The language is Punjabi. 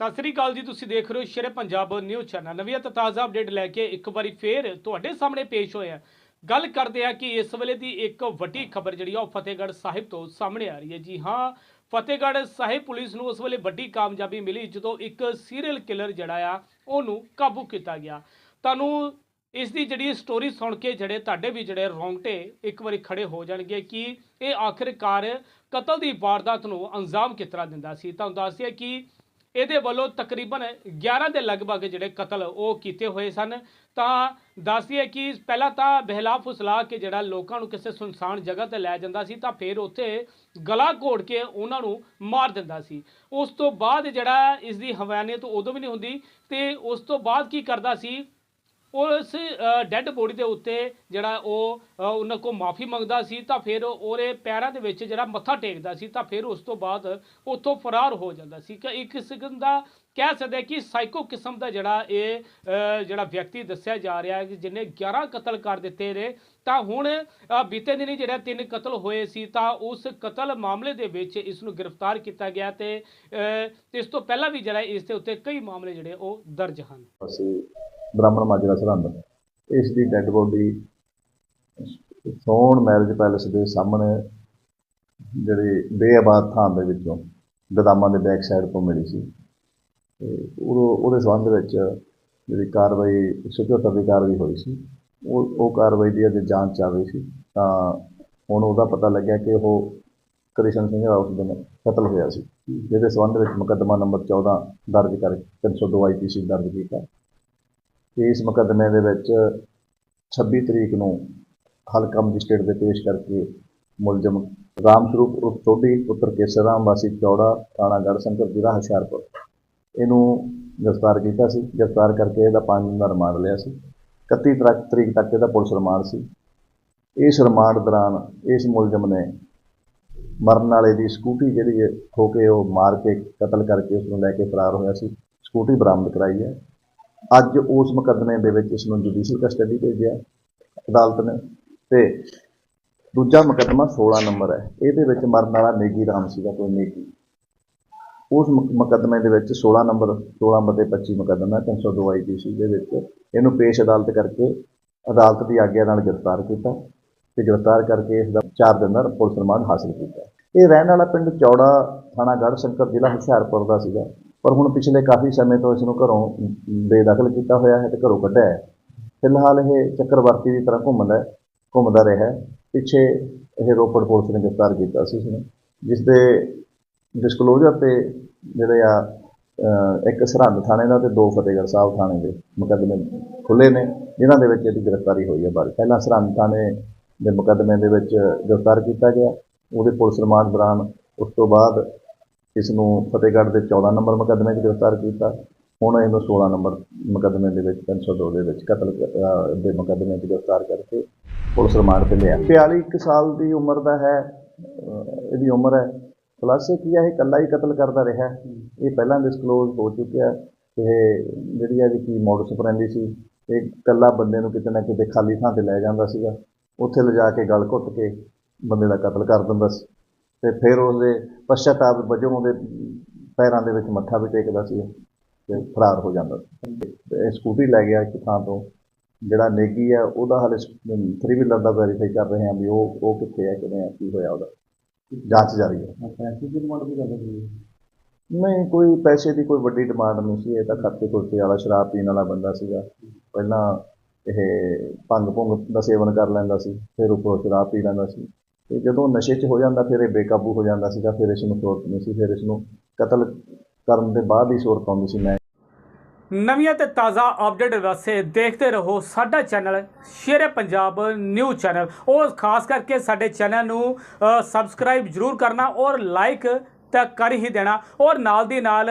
ਸਤਿ ਸ੍ਰੀ ਅਕਾਲ ਜੀ, ਤੁਸੀਂ ਦੇਖ ਰਹੇ ਹੋ ਸ਼ੇਰੇ ਪੰਜਾਬ ਨਿਊਜ਼ ਚੈਨਲ। ਨਵੀਆਂ ਅਤੇ ਤਾਜ਼ਾ ਅਪਡੇਟ ਲੈ ਕੇ ਇੱਕ ਵਾਰੀ ਫੇਰ ਤੁਹਾਡੇ ਸਾਹਮਣੇ ਪੇਸ਼ ਹੋਇਆ ਗੱਲ ਕਰਦੇ ਆ ਕਿ ਇਸ ਵੇਲੇ ਦੀ ਇੱਕ ਵੱਡੀ ਖਬਰ ਜਿਹੜੀ ਆ ਉਹ ਫਤਿਹਗੜ੍ਹ ਸਾਹਿਬ ਤੋਂ ਸਾਹਮਣੇ ਆ ਰਹੀ ਹੈ। ਜੀ ਹਾਂ, ਫਤਿਹਗੜ੍ਹ ਸਾਹਿਬ ਪੁਲਿਸ ਨੂੰ ਉਸ ਵੇਲੇ ਵੱਡੀ ਕਾਮਯਾਬੀ ਮਿਲੀ ਜਦੋਂ ਇੱਕ ਸੀਰੀਅਲ ਕਿਲਰ ਜਿਹੜਾ ਆ, ਉਹਨੂੰ ਕਾਬੂ ਕੀਤਾ ਗਿਆ। ਤੁਹਾਨੂੰ ਇਸ ਦੀ ਜਿਹੜੀ ਸਟੋਰੀ ਸੁਣ ਕੇ ਜਿਹੜੇ ਤੁਹਾਡੇ ਵੀ ਜਿਹੜੇ ਰੌਂਗਟੇ ਇੱਕ ਵਾਰੀ ਖੜੇ ਹੋ ਜਾਣਗੇ ਕਿ ਇਹ ਆਖਿਰਕਾਰ ਕਤਲ ਦੀ ਵਾਰਦਾਤ ਨੂੰ ਅੰਜਾਮ ਕਿਸ ਤਰ੍ਹਾਂ ਦਿੰਦਾ ਸੀ। ਤੁਹਾਨੂੰ ਦੱਸ ਦਈਏ ਕਿ ਇਹਦੇ ਵੱਲੋਂ ਤਕਰੀਬਨ 11 ਦੇ ਲਗਭਗ ਜਿਹੜੇ ਕਤਲ ਉਹ ਕੀਤੇ ਹੋਏ ਸਨ। ਤਾਂ ਦੱਸਦੀਏ ਕਿ ਪਹਿਲਾਂ ਤਾਂ ਬਹਿਲਾ ਫੁਸਲਾ ਕੇ ਜਿਹੜਾ ਲੋਕਾਂ ਨੂੰ ਕਿਸੇ ਸੁਨਸਾਨ ਜਗ੍ਹਾ ਤੇ ਲੈ ਜਾਂਦਾ ਸੀ, ਤਾਂ ਫਿਰ ਉੱਥੇ ਗਲਾ ਘੋੜ ਕੇ ਉਹਨਾਂ ਨੂੰ ਮਾਰ ਦਿੰਦਾ ਸੀ। ਉਸ ਤੋਂ ਬਾਅਦ ਜਿਹੜਾ ਇਸ ਦੀ ਹਵਾਨੀਅਤ ਉਦੋਂ ਵੀ ਨਹੀਂ ਹੁੰਦੀ ਤੇ ਉਸ ਤੋਂ ਬਾਅਦ ਕੀ ਕਰਦਾ ਸੀ ਉਸ ਡੈੱਡ ਬੋਡੀ ਦੇ ਉੱਤੇ ਜਿਹੜਾ ਉਹ ਉਹਨਾਂ ਕੋ ਮਾਫੀ ਮੰਗਦਾ ਸੀ ਤਾਂ ਫਿਰ ਉਹਦੇ ਪੈਰਾਂ ਦੇ ਵਿੱਚ ਜਿਹੜਾ ਮੱਥਾ ਟੇਕਦਾ ਸੀ ਤਾਂ ਫਿਰ ਉਸ ਤੋਂ ਬਾਅਦ ਉੱਥੋਂ ਫਰਾਰ ਹੋ ਜਾਂਦਾ ਸੀ। ਕਿ ਇੱਕ ਕਿਸਮ ਦਾ ਕਹਿ ਸਕਦੇ ਕਿ ਸਾਈਕੋ ਕਿਸਮ ਦਾ ਜਿਹੜਾ ਇਹ ਜਿਹੜਾ ਵਿਅਕਤੀ ਦੱਸਿਆ ਜਾ ਰਿਹਾ ਹੈ ਕਿ ਜਿਹਨੇ 11 ਕਤਲ ਕਰ ਦਿੱਤੇ ਨੇ ਤਾਂ ਹੁਣ ਅ, ਬੀਤੇ ਦਿਨੀ ਜਿਹੜਾ ਤਿੰਨ ਕਤਲ ਹੋਏ ਸੀ ਤਾਂ ਉਸ ਕਤਲ ਮਾਮਲੇ ਦੇ ਵਿੱਚ ਇਸ ਨੂੰ ਗ੍ਰਿਫਤਾਰ ਕੀਤਾ ਗਿਆ ਤੇ ਇਸ ਤੋਂ ਪਹਿਲਾਂ ਵੀ ਜਿਹੜਾ ਇਸ ਦੇ ਉੱਤੇ ਕਈ ਮਾਮਲੇ ਜਿਹੜੇ ਉਹ ਦਰਜ ਹਨ। ਅਸੀਂ ਬ੍ਰਾਹਮਣ ਮਾਜਰਾ ਸਰਹੰਦ ਇਸ ਦੀ dead body Sohan marriage palace ਦੇ ਸਾਹਮਣੇ ਜਿਹੜੀ ਬੇਆਬਾਦ ਥਾਂ ਦੇ ਵਿੱਚੋਂ ਗਦਾਮਾਂ ਦੇ ਬੈਕ ਸਾਈਡ ਤੋਂ ਮਿਲੀ ਸੀ। ਤੇ ਉਹ ਉਹਦੇ ਸੰਬੰਧ ਵਿੱਚ ਜਿਹੜੀ ਕਾਰਵਾਈ 174 ਦੀ ਕਾਰਵਾਈ ਹੋਈ ਸੀ। ਉਹ ਉਹ ਕਾਰਵਾਈ ਦੀ ਅਜੇ ਜਾਂਚ ਚੱਲ ਰਹੀ ਸੀ। ਤਾਂ ਹੁਣ ਉਹਦਾ ਪਤਾ ਲੱਗਿਆ ਕਿ ਉਹ ਕ੍ਰਿਸ਼ਨ ਸਿੰਘ ਦਾ ਉਸ ਕਤਲ ਹੋਇਆ ਸੀ। ਜਿਹਦੇ ਸੰਬੰਧ ਵਿੱਚ ਮੁਕੱਦਮਾ ਨੰਬਰ 14 ਦਰਜ ਕਰ 302 ਆਈਪੀਸੀ ਦਰਜ ਕੀਤਾ। ਤੇ ਇਸ ਮੁਕੱਦਮੇ ਦੇ ਵਿੱਚ 26 ਤਰੀਕ ਨੂੰ ਹਲਕਾ ਮੈਜਿਸਟ੍ਰੇਟ ਦੇ ਪੇਸ਼ ਕਰਕੇ ਮੁਲਜ਼ਮ ਰਾਮ ਸਰੂਪ ਉਰਫ ਸੋਢੀ ਪੁੱਤਰ ਕੇਸਰਮਾਮ ਵਾਸੀ ਚੌੜਾ, ਥਾਣਾ ਗੜ੍ਹਸ਼ੰਕਰ ਜ਼ਿਲ੍ਹਾ ਹੁਸ਼ਿਆਰਪੁਰ। ਇਹਨੂੰ ਗ੍ਰਿਫਤਾਰ ਕੀਤਾ ਸੀ। ਗ੍ਰਿਫਤਾਰ ਕਰਕੇ ਇਹਦਾ 5 ਦਿਨ ਦਾ ਰਿਮਾਂਡ ਲਿਆ ਸੀ। 31 ਤਰੀਕ- ਤਰੀਕ ਤੱਕ ਇਹਦਾ ਪੁਲਿਸ ਰਿਮਾਂਡ ਸੀ। ਇਸ ਰਿਮਾਂਡ ਦੌਰਾਨ ਇਸ ਮੁਲਜ਼ਮ ਨੇ ਮਰਨ ਵਾਲੇ ਦੀ ਸਕੂਟੀ ਜਿਹੜੀ ਹੈ ਖੋ ਕੇ ਉਹ ਮਾਰ ਕੇ ਕਤਲ ਕਰਕੇ ਉਸ ਨੂੰ ਲੈ ਕੇ ਫਰਾਰ ਹੋਇਆ ਸੀ। ਸਕੂਟੀ ਬਰਾਮਦ ਕਰਾਈ ਹੈ। ਅੱਜ ਉਸ ਮੁਕੱਦਮੇ ਦੇ ਵਿੱਚ ਇਸ ਨੂੰ ਜੁਡੀਸ਼ੀਅਲ ਕਸਟਡੀ ਭੇਜਿਆ, ਅਦਾਲਤ ਨੇ। ਤੇ ਦੂਜਾ ਮੁਕੱਦਮਾ 16 ਨੰਬਰ ਹੈ। ਇਹਦੇ ਵਿੱਚ ਮਰਨ ਵਾਲਾ ਨੇਗੀ ਰਾਮ ਸੀਗਾ, ਕੋਈ ਨੇਗੀ। ਉਸ ਮੁਕ- ਮੁਕੱਦਮੇ ਦੇ ਵਿੱਚ 16 ਨੰਬਰ 16 ਬਤੇ 25 ਮੁਕੱਦਮਾ 302 ਆਈਪੀਸੀ ਦੇ ਵਿੱਚ। ਇਹਨੂੰ ਪੇਸ਼ ਅਦਾਲਤ ਕਰਕੇ ਅਦਾਲਤ ਦੀ ਆਗਿਆ ਨਾਲ ਗ੍ਰਿਫਤਾਰ ਕੀਤਾ ਤੇ ਗ੍ਰਿਫਤਾਰ ਕਰਕੇ ਇਸ ਦਾ 4 ਦਿਨ ਦਾ ਪੁਲਿਸ ਰਿਮਾਂਡ ਹਾਸਲ ਕੀਤਾ। ਇਹ ਰਹਿਣ ਵਾਲਾ ਪਿੰਡ ਚੌੜਾ ਥਾਣਾ ਗੜ੍ਹ, ਸ਼ੰਕਰ ਜ਼ਿਲ੍ਹਾ ਹੁਸ਼ਿਆਰਪੁਰ ਦਾ ਸੀਗਾ। ਪਰ ਹੁਣ ਪਿਛਲੇ ਕਾਫੀ ਸਮੇਂ ਤੋਂ ਇਸ ਨੂੰ ਘਰੋਂ ਬੇਦਖਲ ਕੀਤਾ ਹੋਇਆ ਹੈ ਤੇ ਘਰੋਂ ਕੱਢਿਆ ਹੈ। ਫਿਲਹਾਲ ਇਹ ਚੱਕਰਵਰਤੀ ਦੀ ਤਰ੍ਹਾਂ ਘੁੰਮਦਾ ਹੈ, ਘੁੰਮਦਾ ਰਿਹਾ ਹੈ। ਪਿੱਛੇ ਇਹ ਰੋਪੜ ਪੁਲਿਸ ਨੇ ਗ੍ਰਿਫਤਾਰ ਕੀਤਾ ਸੀ ਇਸ ਨੂੰ ਜਿਸ ਦੇ ਡਿਸਕਲੋਜ਼ਰ ਤੇ ਜਿਹੜੇ ਆ ਇੱਕ ਸਰਹੰਦ ਥਾਣੇ ਦਾ ਤੇ ਦੋ ਫਤਿਹਗੜ੍ਹ ਸਾਹਿਬ ਥਾਣੇ ਦੇ ਮੁਕੱਦਮੇ ਖੁੱਲੇ ਨੇ, ਜਿਨ੍ਹਾਂ ਦੇ ਵਿੱਚ ਇਹਦੀ ਗ੍ਰਿਫਤਾਰੀ ਹੋਈ ਹੈ ਬਾਰੇ। ਪਹਿਲਾਂ ਸਰਹੰਦ ਥਾਣੇ ਦੇ ਮੁਕੱਦਮੇ ਦੇ ਵਿੱਚ ਗ੍ਰਿਫਤਾਰ ਕੀਤਾ ਗਿਆ। ਉਹਦੇ ਪੁਲਿਸ ਰਿਮਾਂਡ ਦੌਰਾਨ ਉਸ ਤੋਂ ਬਾਅਦ ਇਸ ਨੂੰ ਫਤਿਹਗੜ੍ਹ ਦੇ 14 ਨੰਬਰ ਮੁਕੱਦਮੇ 'ਚ ਗ੍ਰਿਫਤਾਰ ਕੀਤਾ। ਹੁਣ ਇਹਨੂੰ 16 ਨੰਬਰ ਮੁਕੱਦਮੇ ਦੇ ਵਿੱਚ 302 ਦੇ ਵਿੱਚ ਕਤਲ ਦੇ ਮੁਕੱਦਮੇ 'ਚ ਗ੍ਰਿਫਤਾਰ ਕਰਕੇ ਪੁਲਿਸ ਰਿਮਾਂਡ ਤੇ ਲਿਆ। 42 ਕੁ ਸਾਲ ਦੀ ਉਮਰ ਦਾ ਹੈ ਇਹਦੀ ਉਮਰ ਹੈ। ਖੁਲਾਸੇ ਕੀ ਹੈ, ਇਹ ਇਕੱਲਾ ਹੀ ਕਤਲ ਕਰਦਾ ਰਿਹਾ। ਇਹ ਪਹਿਲਾਂ ਡਿਸਕਲੋਜ਼ ਹੋ ਚੁੱਕਿਆ। ਇਹ ਜਿਹੜੀ ਇਹਦੀ ਕੀ ਮੋਡਸ ਆਪਰੈਂਡੀ ਸੀ, ਇਹ ਇਕੱਲਾ ਬੰਦੇ ਨੂੰ ਕਿਤੇ ਨਾ ਕਿਤੇ ਖਾਲੀ ਥਾਂ ਤੇ ਲੈ ਜਾਂਦਾ ਸੀਗਾ। ਉੱਥੇ ਲਿਜਾ ਕੇ ਗਲ ਘੁੱਟ ਕੇ ਬੰਦੇ ਦਾ ਕਤਲ ਕਰ ਦਿੰਦਾ ਸੀ। ਤੇ ਫਿਰ ਉਹਦੇ ਪਛਤਾਪ ਵਜੋਂ ਉਹਦੇ ਪੈਰਾਂ ਦੇ ਵਿੱਚ ਮੱਥਾ ਵੀ ਟੇਕਦਾ ਸੀ ਤੇ ਫਰਾਰ ਹੋ ਜਾਂਦਾ ਸੀ। ਸਕੂਟੀ ਲੈ ਗਿਆ ਇੱਕ ਥਾਂ ਤੋਂ ਜਿਹੜਾ ਨੇਗੀ ਹੈ ਉਹਦਾ ਹਾਲੇ 3 ਵੀਲਰ ਦਾ ਵੈਰੀਫਾਈ ਕਰ ਰਹੇ ਹਾਂ ਵੀ ਉਹ ਉਹ ਕਿੱਥੇ ਹੈ ਕਿਵੇਂ ਹੈ ਕੀ ਹੋਇਆ ਉਹਦਾ। ਜਾਂਚ ਜਾਰੀ ਹੈ ਪੈਸੇ ਦੀ ਡਿਮਾਂਡ ਵੀ ਕਰਦਾ ਸੀ। ਨਹੀਂ ਕੋਈ ਪੈਸੇ ਦੀ ਕੋਈ ਵੱਡੀ ਡਿਮਾਂਡ ਨਹੀਂ ਸੀ ਇਹ ਤਾਂ ਖਾਤੇ ਖੁਰਤੇ ਵਾਲਾ ਸ਼ਰਾਬ ਪੀਣ ਵਾਲਾ ਬੰਦਾ ਸੀਗਾ। ਪਹਿਲਾਂ ਇਹ ਭੰਗ ਭੁੰਗ ਦਾ ਸੇਵਨ ਕਰ ਲੈਂਦਾ ਸੀ ਫਿਰ ਉੱਪਰੋਂ ਸ਼ਰਾਬ ਪੀ ਲੈਂਦਾ ਸੀ। ਤੇ ਜਦੋਂ ਨਸ਼ੇ 'ਚ ਹੋ ਜਾਂਦਾ, ਫਿਰ ਇਹ ਬੇਕਾਬੂ ਹੋ ਜਾਂਦਾ ਸੀਗਾ, ਫਿਰ ਇਸ ਨੂੰ ਸੁਰਤ ਨਹੀਂ ਸੀ, ਫਿਰ ਇਸ ਨੂੰ ਕਤਲ ਕਰਨ ਦੇ ਬਾਅਦ ਹੀ ਸੁਰਤ ਆਉਂਦੀ ਸੀ ਮੈਂ। ਨਵੀਆਂ ਤੇ ਤਾਜ਼ਾ ਅਪਡੇਟ ਵਾਸਤੇ ਦੇਖਦੇ ਰਹੋ ਸਾਡਾ channel Shere Punjab news channel ਔਰ ਖਾਸ ਕਰਕੇ ਸਾਡੇ ਚੈਨਲ ਨੂੰ ਸਬਸਕ੍ਰਾਈਬ ਜਰੂਰ ਕਰਨਾ ਔਰ ਲਾਈਕ ਤਾਂ ਕਰ ਹੀ ਦੇਣਾ। ਔਰ ਨਾਲ ਦੀ ਨਾਲ